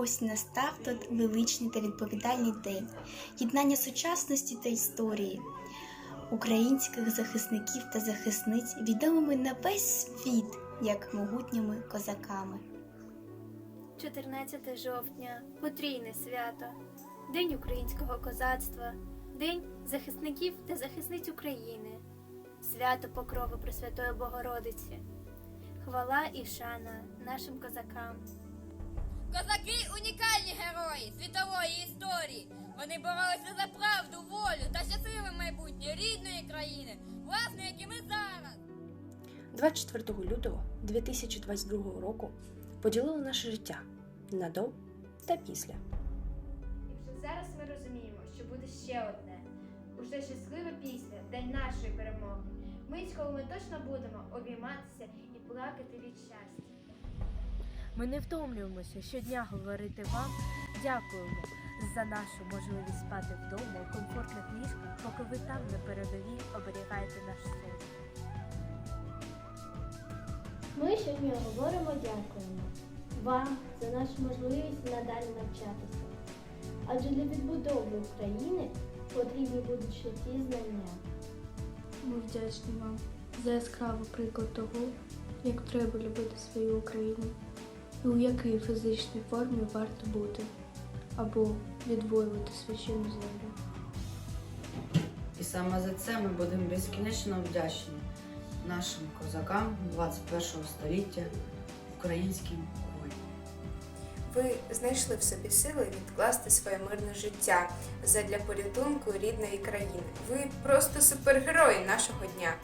ось настав тот величний та відповідальний день єднання сучасності та історії українських захисників та захисниць, відомими на весь світ як могутніми козаками. 14 жовтня потрійне свято, День українського козацтва, День захисників та захисниць України, свято Покрови Пресвятої Богородиці, хвала і шана нашим козакам. Козаки унікальні герої світової історії. Вони боролися за правду, волю та щасливе майбутнє рідної країни, власне, як і ми зараз. 24 лютого 2022 року поділило наше життя на до та після. І вже зараз ми розуміємо, що буде ще одне. Уже щасливе після, день нашої перемоги. Мить, коли ми точно будемо обійматися і плакати від щастя. Ми не втомлюємося щодня говорити вам дякуємо за нашу можливість спати вдома у комфортних ліжках, поки ви там на передовій оберігаєте наш сон. Ми щодня говоримо дякуємо вам за нашу можливість надалі навчатися. Адже для відбудови України потрібні будуть ще ті знання. Ми вдячні вам за яскравий приклад того, як треба любити свою Україну і у якій фізичній формі варто бути або відвоювати священну землю. І саме за це ми будемо безкінечно вдячні нашим козакам 21 століття, українським воїнам. Ви знайшли в собі сили відкласти своє мирне життя задля порятунку рідної країни. Ви просто супергерої нашого дня.